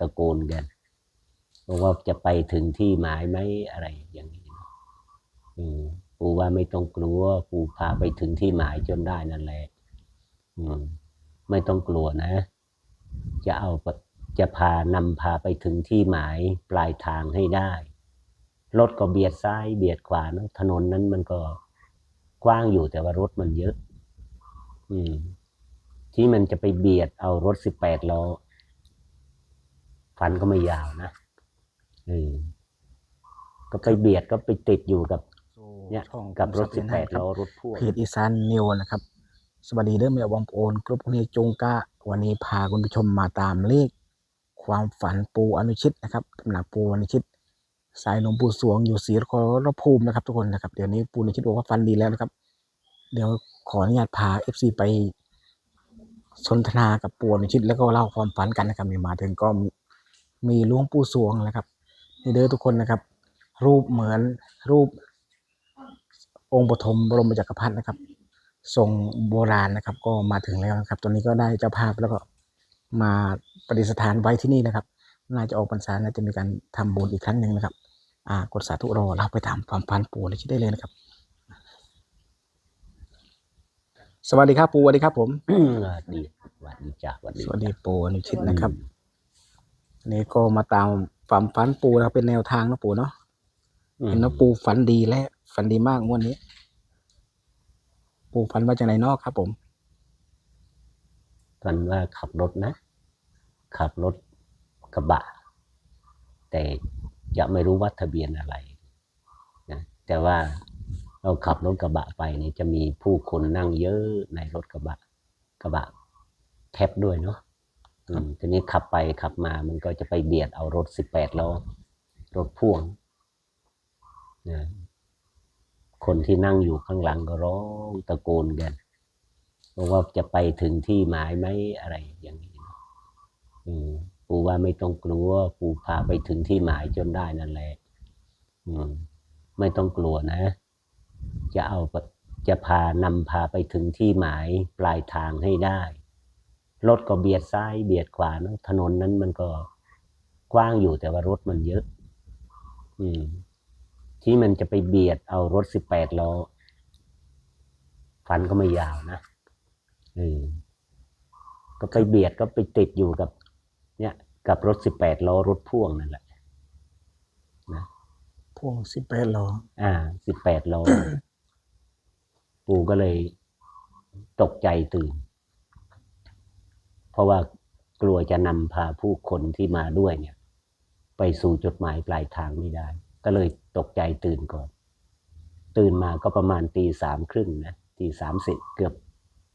ตะโกนกันบอกว่าจะไปถึงที่หมายไหมอะไรอย่างนี้ปู่ว่าไม่ต้องกลัวปู่พาไปถึงที่หมายจนได้นั่นแหละมไม่ต้องกลัวนะ จะเอาจะพานำพาไปถึงที่หมายปลายทางให้ได้ รถก็เบียดซ้ายเบียดขวาเนะถนนนั้นมันก็กว้างอยู่แต่ว่ารถมันเยอะ อืม ที่มันจะไปเบียดเอารถสิบแปดล้อ ฟันก็ไม่ยาวนะเออก็ไปเบียดก็ไปติดอยู่กับ เนี่ยช่องกับรถผมสิบเนแปให้ดครับล้อรถพ่วงเพจอีสานนิวนะครับ สวัสดีเด้อแม่บองโอนกรุ๊ปนี้จงกะวันนี้พาคุณผู้ชมมาตามเลข ความฝันปูอนุชิตนะครับตำหนักปูอนุชิต สายหลวงปู่สวงอยู่ศรีนครภูมินะครับ ทุกคนนะครับเดี๋ยวนี้ปูอนุชิตบอกว่าฟันดีแล้วนะครับ เดี๋ยวขออนุญาตพาเอฟซีไปสนทนากับปูอนุชิตแล้วก็เล่าความฝันกันนะครับนี่มาถึงก็ มีหลวงปู่สวงนะครับนี่เด้อทุกคนนะครับ รูปเหมือนรูป องค์ปฐมบรมจักรพรรดินะครับทรงโบราณนะครับ ก็มาถึงแล้วนะครับตอนนี้ก็ได้เจ้าภาพแล้วก็มาประดิษฐานไว้ที่นี่นะครับ น่าจะออกพรรษาน่าจะมีการทำบุญอีกครั้งหนึ่งนะครับอ่ากดสาธุรอเราไปถามความพันปู่เลยคิดได้เลยนะครับ สวัสดีครับปู่สวัสดีครับผม สวัสดีสวัสดีจ้าสวัสดีสวัสดีปู่อนุชิตนะครับ อันนี้ก็มาตามความฝันปู่นะครับเป็นแนวทางนะปู่เนาะอืมเห็นว่าปู่ฝันดีและฝันดีมากงวดนี้ ปู่ฝันว่าจากไหนเนอกครับ ผมฝันว่าขับรถนะ ขับรถกระบะ แต่จะไม่รู้ว่าทะเบียนอะไรนะแต่ว่าเราขับรถกระบะไปเนี่ยจะมีผู้คนนั่งเยอะในรถกระบะ กระบะแคบด้วยเนาะอืม ทีนี้ขับไปขับมามันก็จะไปเบียดเอารถสิบแปดล้อรถพ่วงนะคนที่นั่งอยู่ข้างหลังก็ร้องตะโกนกันบอกว่าจะไปถึงที่หมายไหมอะไรอย่างนี้ปู่ว่าไม่ต้องกลัว ปู่พาไปถึงที่หมายจนได้นั่นแหละมไม่ต้องกลัวนะ จะเอาจะพานำพาไปถึงที่หมายปลายทางให้ได้ รถก็เบียดซ้ายเบียดขวาเนอะถนนนั้นมันก็กว้างอยู่แต่ว่ารถมันเยอะ อืม ที่มันจะไปเบียดเอารถสิบแปดล้อฟันก็ไม่ยาวนะเออก็ไปเบียดก็ไปติดอยู่กับ เนี่ย กับรถสิบแปดล้อรถพ่วงนั่นแหละพ่วงสิบแปดล้ออ่าสิบแปดโลปู่ก็เลยตกใจตื่น เพราะว่ากลัวจะนำพาผู้คนที่มาด้วยเนี่ย ไปสู่จุดหมายปลายทางไม่ได้ ก็เลยตกใจตื่นก่อน ตื่นมาก็ประมาณตีสามครึ่งนะตีสามเสร็จเกือบ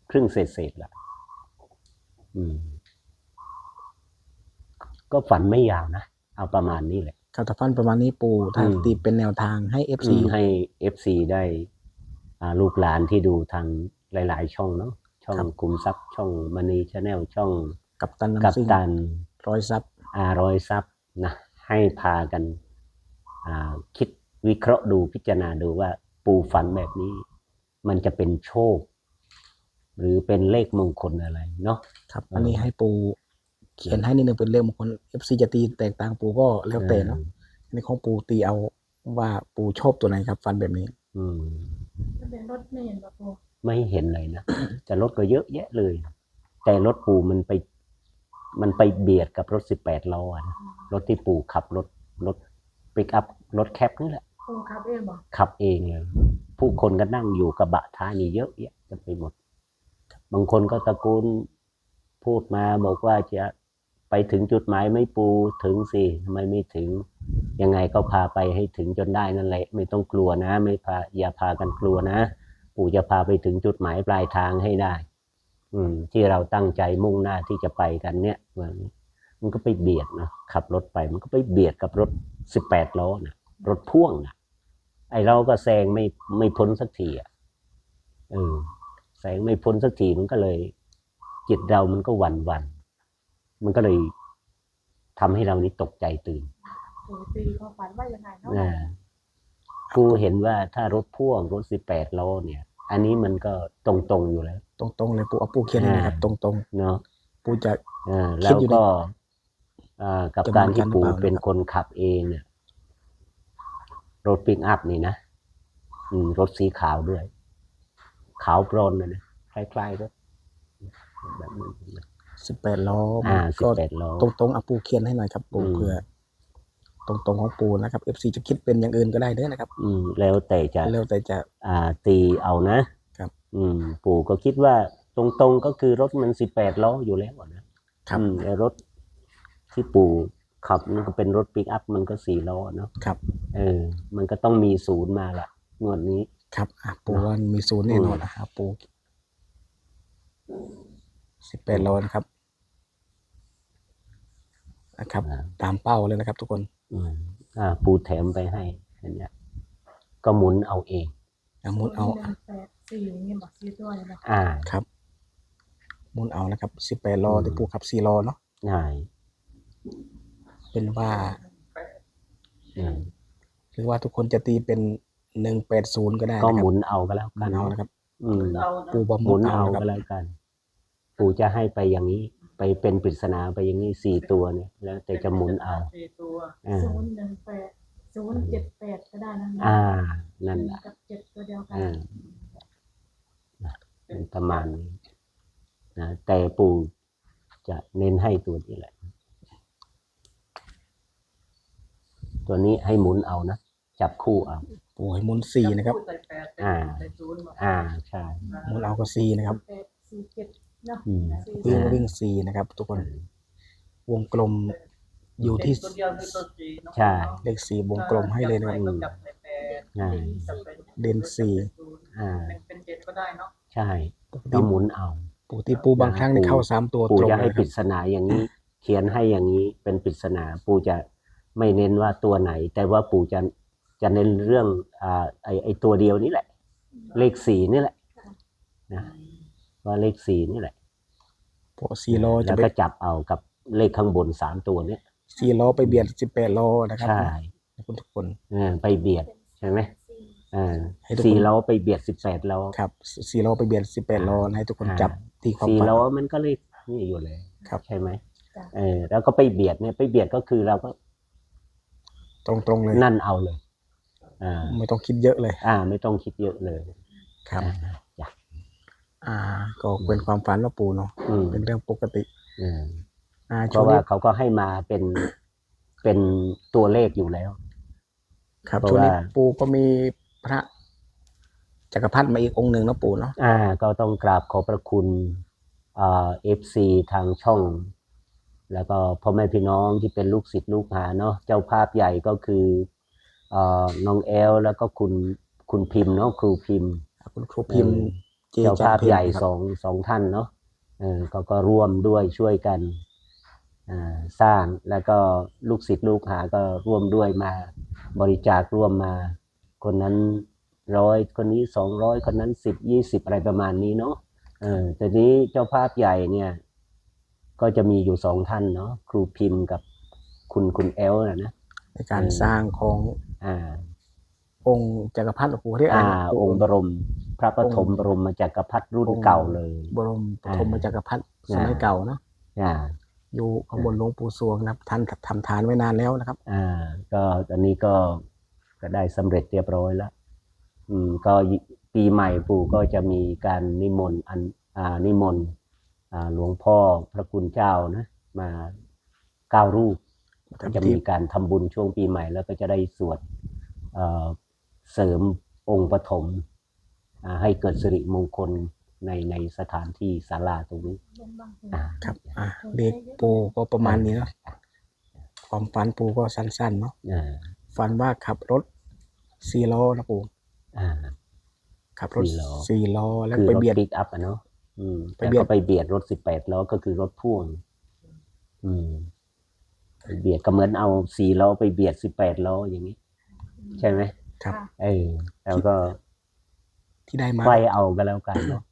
ครึ่งเศษเศษๆละอืม ก็ฝันไม่ยาวนะ เอาประมาณนี้แหละครับถ้าฟันประมาณนี้ปู่ทางอืมตีเป็นแนวทางให้เอฟอืซีมให้เอฟซีได้อ่าลูกหลานที่ดูทางหลาย ๆ ช่องเนาะ ช่องคุมทรัพย์ ช่องมณีชาแนลช่องกับตันกัปน้ำซิ่งตันร้อยซับอารอยทรัพย์นะให้พากันอ่าคิดวิเคราะห์ดูพิจารณาดูว่าปูฝันแบบนี้ มันจะเป็นโชค หรือเป็นเลขมงคลอะไรเนาะครับ อันนี้ให้ปู่เขียนให้นิดนึงเป็นเรื่องมงคลเอฟซีจะตีแตกต่างปู่ก็แล้วแต่เนาะอันนี้ของปู่ตีเอาว่าปู่ชอบตัวไหนครับ ฟันแบบนี้ อืมทะเบียนรถไม่เห็นแบบโอ้ ไม่เห็นเลยนะแต่รถก็เยอะแยะเลย แต่รถปู่มันไป มันไปเบียดกับรถสิบแปดล้อนะรถที่ปู่ขับรถรถปิกอัพรถแคปนี่แหละโอ้ครับเองบอกขับเองเลยผู้คนก็นั่งอยู่กระบะท้ายนี่เยอะแยะจะไปหมด บางคนก็ตะโกนพูดมาบอกว่าจะไปถึงจุดหมายไหม่ปูถึงสิทำไมไม่ถึง ยังไงก็พาไปให้ถึงจนได้นั่นแหละ ไม่ต้องกลัวนะ ไม่พาอย่าพากันกลัวนะ ปู่จะพาไปถึงจุดหมายปลายทางให้ได้ อืม ที่เราตั้งใจมุ่งหน้าที่จะไปกันเนี่ยมันมันก็ไปเบียดนะขับรถไป มันก็ไปเบียดกับรถสิบแปดล้อนะรถพ่วงนะไอเราก็แซงไม่ไม่พ้นสักทีอะเออแซงไม่พ้นสักทีมันก็เลย จิตเรามันก็หวั่นหวั่นมันก็เลยทำให้เรานี่ตกใจตื่นโอ้ตีเขาฝันว่ายังไงเนาะนะกูเห็นว่าถ้ารถพ่วงรถสิบแปดล้อเนี่ย อันนี้มันก็ตรงๆอยู่แล้ว ตรงๆเลยปู่เอาปู่เขียนเลยนะครับ ตรงเนาะๆปู่จะอ่าคิแล้ดวอยู่ในก็อ่ากับจะการเหมือนที่กันหรือปู่เปล่า เป็นนะครับคนขับเองเนี่ยรถปิกอัพนี่นะอืมรถสีขาวด้วย ขาวโปรนเลยนะคล้ายๆก็แบบนี้สิบแปดล้ออ่าสิบก็แปดล้อตรงตรงๆเอาปูเขียนให้หน่อยครับปูอืม เพื่อ ตรงตรงๆของปูนะครับ FC จะคิดเป็นอย่างอื่นก็ได้เด้อนะครับ อืม แล้วแต่จะแล้วแต่จะ อ่าตีเอานะครับ อืม ปู่ก็คิดว่าตรงๆก็คือรถมันสิบแปดล้ออยู่แล้วอะนะครับอืมไอ้รถที่ปู่ขับมันก็เป็นรถปิกอัพมันก็สี่ล้อเนาะครับ เออ มันก็ต้องมีศูนย์มาละงวดนี้ ครับอะปูว่ามีศูนย์แน่นอนอืมนะครับปูสิบแปดล้อนะครับนะครับอ่าตามเป้าเลยนะครับทุกคนอืมอ่า ปูแถมไปให้อันเนี้ยก็หมุนเอาเองเอาหมุนเอาหนึ่งแปดสี่อย่างงี้บอกสี่ตัวเลยนะอ่าครับหมุนเอานะครับสิบแปดล้ออืมที่ปูขับสี่ล้อเนาะใช่เป็นว่าอืมหรือว่าทุกคนจะตีเป็นหนึ่งแปดศูนย์ก็ได้นะคก็รับหมุนเอาก็แล้วหมุกันนเอานะครับ อืมปูบอมหหมุมุนนเอาเอานะคก็รับแล้วกัน ปู่จะให้ไปอย่างนี้ ไปเป็นปริศนาไปอย่างนี้สี่ตัวเนี่ยแล้วแต่จะหมุนเอา สี่ตัวอ่า ศูนย์หนึ่งแปดศูนย์เจ็ดแปดก็ได้นะอ่าหนั่นนึ่งแหละกับเจ็ดตัวเดียวกันอ่านะเป็นประมาณนี้นะแต่ปู่จะเน้นให้ตัวนี้แหละ ตัวนี้ให้หมุนเอานะ จับคู่เอาปูให้หมุนสี่นะครับใส่แปดอ่า ใส่ศูนย์บอกอ่า ใช่ หมุนเอาก็สี่นะครับแปดสี่เจ็ด เนาะอืมสี่วิ่งอ่าวิ่งสี่นะครับ ทุกคน วงกลมอยู่ที่ตัวเดียวคือตัวสี่เนอะใช่ เลขสี่วงกลมให้เลยนะครับก็จับใส่แปดอ่าจับใส่เด่นสี่ศูนย์อ่าหนึ่งเป็นเจ็ดก็ได้เนาะใช่ปกก็ติหมุนเอา ปกติปูบางครั้งนี่เข้าสามตัวปู่ตรงจะเลให้ยคปรัริบศนาอย่างนี้ เขียนให้อย่างนี้เป็นปริศนาปู่จะไม่เน้นว่าตัวไหน แต่ว่าปู่จะจะเน้นเรื่องอ่าไอไอตัวเดียวนี่แหละ เลขสี่นี่แหละนะ ว่าเลขสี่นี่แหละพอสี่ล้อจะแล้วไปก็จับเอากับเลขข้างบนสามตัวเนี้ยสี่ล้อไปเบียดสิบแปดล้อนะครับใช่นะคุณทุกคน เออไปเบียดใช่ไหมอ่าให้ทุกคน สี่ล้อไปเบียดสิบแปดล้อ ครับสี่ล้อไปเบียดสิบแปดล้อนะให้ทุกคนอ่า จับตีความสี่ฝัน ล้อมันก็เลขนี่อยู่เลยครับ ใช่ไหมจ้ะ เออแล้วก็ไปเบียดเนี่ยไปเบียดก็คือเราก็ตรงตรงๆเลย นั่นเอาเลยอ่าไม่ต้องคิดเยอะเลยอ่า ไม่ต้องคิดเยอะเลยครับ อ่าจ้ะ อ่า ก็เป็นความฝันว่าปูเนาะอืมเป็นเรื่องปกติอืมอ่าเพช่วงราะว่านี้เขาก็ให้มาเป็นเป็นตัวเลขอยู่แล้ว ครับเพราะช่วงนี้ว่า ปูก็มีพระจักรพรรดิมาอีกองค์หนึ่งเนาะปูเนาะอ่า ก็ต้องกราบขอบพระคุณอ่าเอฟซีทางช่อง แล้วก็พ่อแม่พี่น้องที่เป็นลูกศิษย์ลูกหาเนาะเจ้าภาพใหญ่ก็คืออ่าน้องแอลแล้วก็คุณคุณพิมพ์เนาะครูพิมพ์ คุณครูพิมพ์เจ้าภาพใหญ่เจจันเพลสองสองท่านเนาะเออก็ก็ร่วมด้วยช่วยกันอ่าสร้างแล้วก็ลูกศิษย์ลูกหาก็ร่วมด้วยมาบริจาคร่วมมา คนนั้นร้อยคนนี้สองร้อยคนนั้นสิบยี่สิบอะไรประมาณนี้เนาะเออแต่นี้เจ้าภาพใหญ่เนี่ย ก็จะมีอยู่สองท่านเนาะครูพิมพ์กับคุณคุณแอลนะนะในการเออสร้างของอ่าองค์จักรพรรดิปูเรียกอะไรอ่านะองค์บรม พระปฐมบรมจักรพรรดิรุ่นองค์เก่าเลย บรมปฐมอ่าจักรพรรดิสอ่ามัยเก่าเนาะอ่าอยู่ข้างบนหลวงปู่สวงนะครับท่านทำทานไว้นานแล้วนะครับ อ่า ก็ตอนนี้ก็ก็ได้สำเร็จเรียบร้อยแล้วอืม ก็ปีใหม่ปู่ก็จะมีการนิมนต์อันอ่านิมนต์อ่าหลวงพ่อพระคุณเจ้านะ มาเก้ารูปก็จะมีการทำบุญช่วงปีใหม่แล้วก็จะได้สวดเอ่อเสริมองค์ปฐมอ่า ให้เกิดสิริมงคลในในสถานที่ศาลาตรงนี้ลงบ้างอ่าครับอ่าเด็กปูก็ประมาณนี้เนาะความฝันปูก็สั้นๆเนาะอ่าฝันว่าขับรถสี่ล้อนะปูอ่าขับรถสี่ล้อสี่ล้อแล้วคือไปรถเบียดปิกอัพอะเนาะอืมไปแต่เบียดก็ไปเบียดรถสิบแปดล้อก็คือรถพ่วง อืมไปเบียดก็เหมือนเอาสี่ล้อไปเบียดสิบแปดล้ออย่างนี้ ใช่ไหมครับ เออแล้วก็ ที่ได้มา ไฟเอาก็แล้วกันเนาะ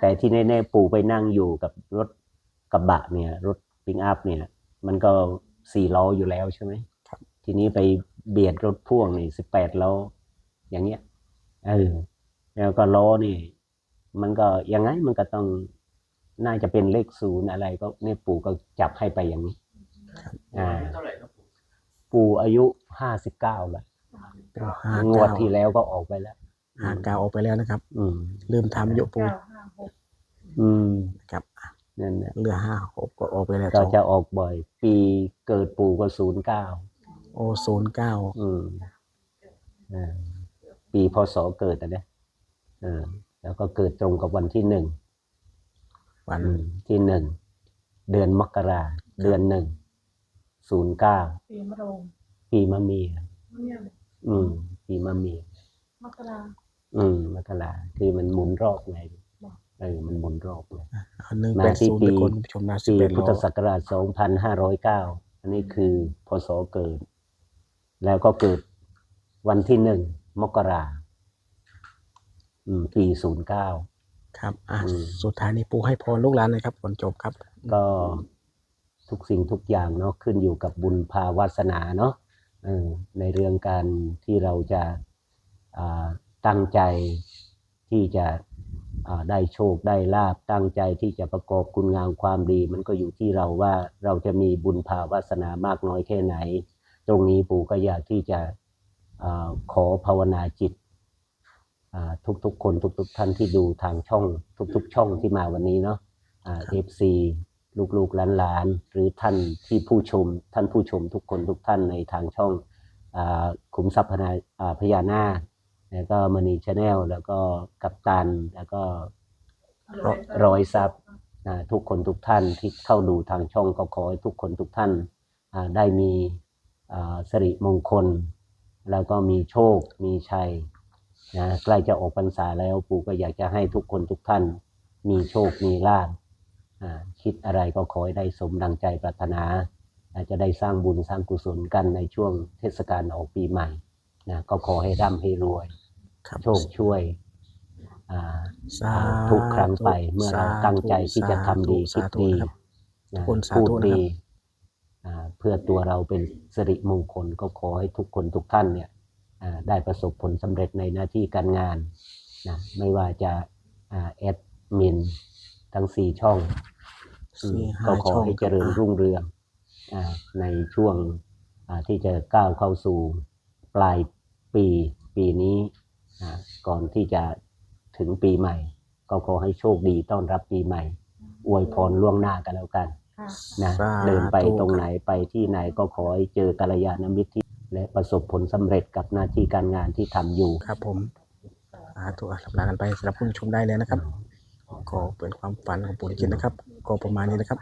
แต่ที่แน่ๆปู่ไปนั่งอยู่กับรถกระบะเนี่ย รถปิกอัพเนี่ย มันก็สี่ล้ออยู่แล้วใช่ไหมครับ ทีนี้ไปเบียดรถพ่วงนี่สิบแปดล้ออย่างเงี้ยเออแล้วก็ล้อนี่ มันก็ยังไงมันก็ต้องน่าจะเป็นเลขศูนย์อะไรก็เนี่ยปู่ก็จับให้ไปอย่างนี้ อ่าปู่อายุห้าสิบเก้าแล้วปูห้างวดเก้าที่แล้วก็ออกไปแล้ว ห้าเก้าออกไปแล้วนะครับ อืมลืมทำอายุปู เก้าห้าหกอืมนะครับนั่นแหละเหลือห้าหกก็ออกไปแล้วก็จะออกบ่อย ปีเกิดปู่ก็ศูนย์เก้าโอศูนย์เก้าอืมอ่าปีพศเกิดนะเนี่ยเออแล้วก็เกิดตรงกับวันที่หนึ่งวันอืมที่หนึ่งเดือนมกราเดือนหนึ่งศูนย์เก้าปีมะโรงปีมะเมียเนี่ยอืม ปีมะเมียมกรา อืมมกราคือมันหมุนรอบไงบอกเออมันหมุนรอบไงเอาหนึ่งมาแปดที่ศูนย์ปีไปคนผู้ชมนะสิบปีแปดพุทล้ธอศักราช2509อันนี้คือพศเกิด แล้วก็เกิดวันที่หนึ่งมกราอืมปี09ครับ อะอืมสุดท้ายนี้ปูให้พรลูกหลานเลยครับก่อนจบครับ ก็ทุกสิ่งทุกอย่างเนาะขึ้นอยู่กับบุญภาวาสนาเนาะเออในเรื่องการที่เราจะอ่า ตั้งใจที่จะได้โชคได้ลาบตั้งใจที่จะประกอบคุณงามความดี มันก็อยู่ที่เราว่าเราจะมีบุญภาวาสนามากน้อยแค่ไหน ตรงนี้ปู่ก็อยากที่จะอขอภาวนาจิตทุกๆคนทุกๆท่านที่ดูทางช่อง ทุกๆ ช่องที่มาวันนี้เนาะเอฟซีลูกๆหลานๆหรือท่านที่ผู้ชม ท่านผู้ชมทุกคนทุกท่านในทางช่องอขุมทรัพย์นาอ่าพญานาค แล้วก็มณีชาแนลแล้วก็กัปตัน แล้วก็ร้อยทรัพย์อ่าทุกคนทุกท่านที่เข้าดูทางช่องก็ขอให้ทุกคนทุกท่านอ่าได้มีอ่าสิริมงคล แล้วก็มีโชคมีชัยนะใกล้จะออกพรรษาแล้วปู่ก็อยากจะให้ทุกคนทุกท่าน มีโชคมีลาภอ่าคิดอะไรก็ขอให้ได้สมดังใจปรารถนาอาจจะได้สร้างบุญสร้างกุศลกันในช่วงเทศกาลออกปีใหม่ นะก็ขอให้ร่ำให้รวยครับโชคช่วยอ่าสาทุกครั้งไปเมื่อเราตั้งใจที่จะทำดีคิดสาธุดีนะครับนะคนสาพูดธุนะครับดีอ่าเพื่อตัวเราเป็นสิริมงคลก็ขอให้ทุกคนทุกท่านเนี่ยอ่าได้ประสบผลสำเร็จในหน้าที่การงานนะไม่ว่าจะอ่าแอดมินทั้งสี่ช่องอืมสี่ห้าก็ขอช่องให้เจริญรุ่งเรืองอาในช่วงอ่าที่จะก้าวเข้าสู่ปลาย ปีปีนี้อ่าก่อนที่จะถึงปีใหม่ ก็ขอให้โชคดีต้อนรับปีใหม่ อวยพรล่วงหน้ากันแล้วกันค่ะนะสาธุ เดินไปตรงไหนไปที่ไหนก็ขอให้เจอกัลยาณมิตรที่และประสบผลสำเร็จกับหน้าที่การงานที่ทำอยู่ ครับผมสาธุอะลากันไปสำหรับผู้ชมได้เลยนะครับ ก็เป็นความฝันของปู่จิตนะครับ ก็ประมาณนี้นะครับ